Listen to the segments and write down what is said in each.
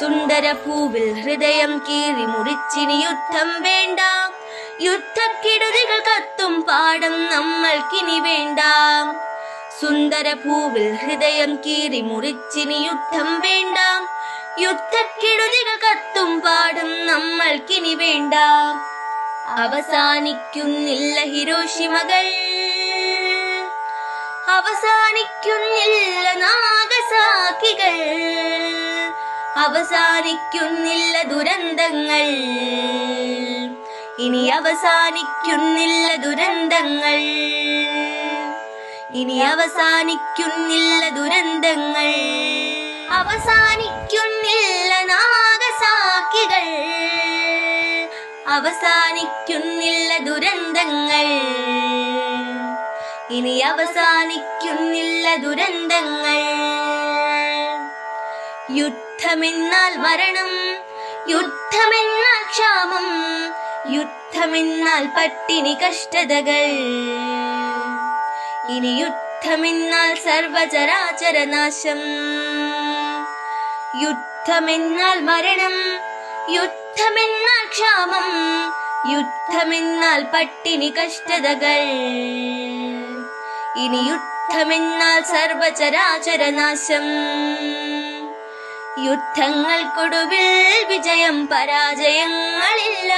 സുന്ദരഭൂവിൽ ഹൃദയം കീറി മുറിച്ചിനി യുദ്ധം വേണ്ട. യുദ്ധക്കെടുതികൾ കത്തും പാടം നമ്മൾക്കിനി വേണ്ട. സുന്ദര പൂവിൽ ഹൃദയം കീറി മുറിച്ചിനി യുദ്ധം വേണ്ട. യുദ്ധക്കെടുതികൾ കത്തും പാടും നമ്മൾക്കിനി വേണ്ട. അവസാനിക്കുന്നില്ല ഹിരോഷിമകൾ. അവസാനിക്കുന്നില്ല നാഗസാക്കികൾ അവസാനിക്കുന്നില്ല ദുരന്തങ്ങൾ. ഇനി അവസാനിക്കുന്നില്ല ദുരന്തങ്ങൾ. ഇനി അവസാനിക്കുന്നില്ല ദുരന്തങ്ങൾ. അവസാനിക്കുന്നില്ല നാഗസാക്കികൾ. അവസാനിക്കുന്നില്ല ദുരന്തങ്ങൾ. ഇനി അവസാനിക്കുന്നില്ല ദുരന്തങ്ങൾ. യുദ്ധമെന്നാൽ മരണം യുദ്ധമെന്നാൽ ക്ഷാമം യുദ്ധമെന്നാൽ പട്ടിണി കഷ്ടതകൾ. ഇനി യുദ്ധമെന്നാൽ സർവചരാചരനാശം യുദ്ധമെന്നാൽ മരണം യുദ്ധമെന്നാൽ ക്ഷാമം യുദ്ധമെന്നാൽ പട്ടിണി കഷ്ടതകൾ. ഇനി യുദ്ധമെന്നാൽ സർവചരാചര നാശം. യുദ്ധങ്ങൾക്കൊടുവിൽ വിജയം പരാജയങ്ങളില്ല.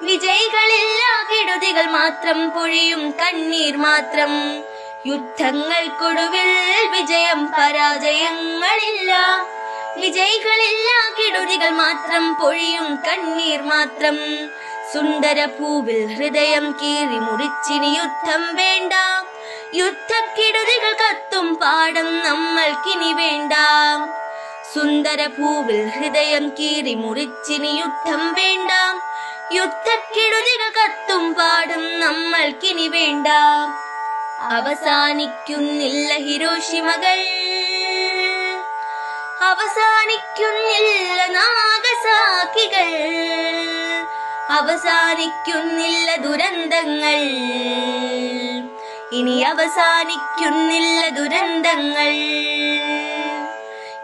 വിജയികളില്ല കെടുതികൾ മാത്രം പൊഴിയും കണ്ണീർ മാത്രം. യുദ്ധങ്ങൾക്കൊടുവിൽ വിജയം പരാജയങ്ങളില്ല. വിജയികളില്ല കെടുതികൾ മാത്രം പൊഴിയും കണ്ണീർ മാത്രം. സുന്ദരഭൂവിൽ ഹൃദയം കീറി മുറിച്ചിനി യുദ്ധം വേണ്ട. യുദ്ധക്കെടുതികൾ കത്തും പാടം നമ്മൾക്കിനി വേണ്ട. സുന്ദരഭൂവിൽ ഹൃദയം കീറി മുറിച്ചിനി യുദ്ധം വേണ്ട. യുദ്ധക്കെടുതികൾ കത്തും പാടും നമ്മൾക്കിനി വേണ്ട. അവസാനിക്കുന്നില്ല ഹിരോഷിമകൾ അവസാനിക്കുന്നില്ല നാഗസാക്കികൾ അവസാനിക്കുന്നില്ല ദുരന്തങ്ങൾ. ഇനി അവസാനിക്കുന്നില്ല ദുരന്തങ്ങൾ.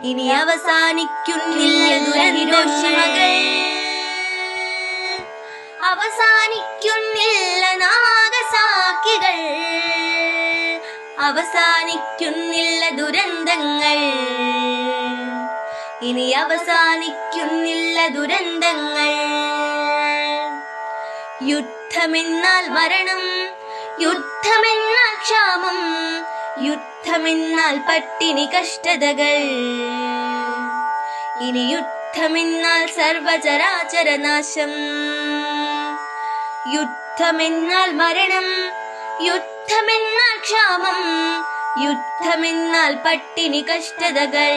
ഇനി അവസാനിക്കുന്നില്ല ദുരന്തോഷിമകൾ അവസാനിക്കുന്നില്ല നാഗസാക്കികൾ അവസാനിക്കുന്നില്ല ദുരന്തങ്ങൾ. ഇനി അവസാനിക്കുന്നില്ല ദുരന്തങ്ങൾ. യുദ്ധമെന്നാൽ മരണം യുദ്ധമെന്നാൽ ക്ഷാമം യുദ്ധമെന്നാൽ പട്ടിണി കഷ്ടതകൾ. ഇനി യുദ്ധമെന്നാൽ സർവചരാചരനാശം. യുദ്ധമെന്നാൽ മരണം യുദ്ധമെന്നാൽ ക്ഷാമം യുദ്ധമെന്നാൽ പട്ടിണി കഷ്ടതകൾ.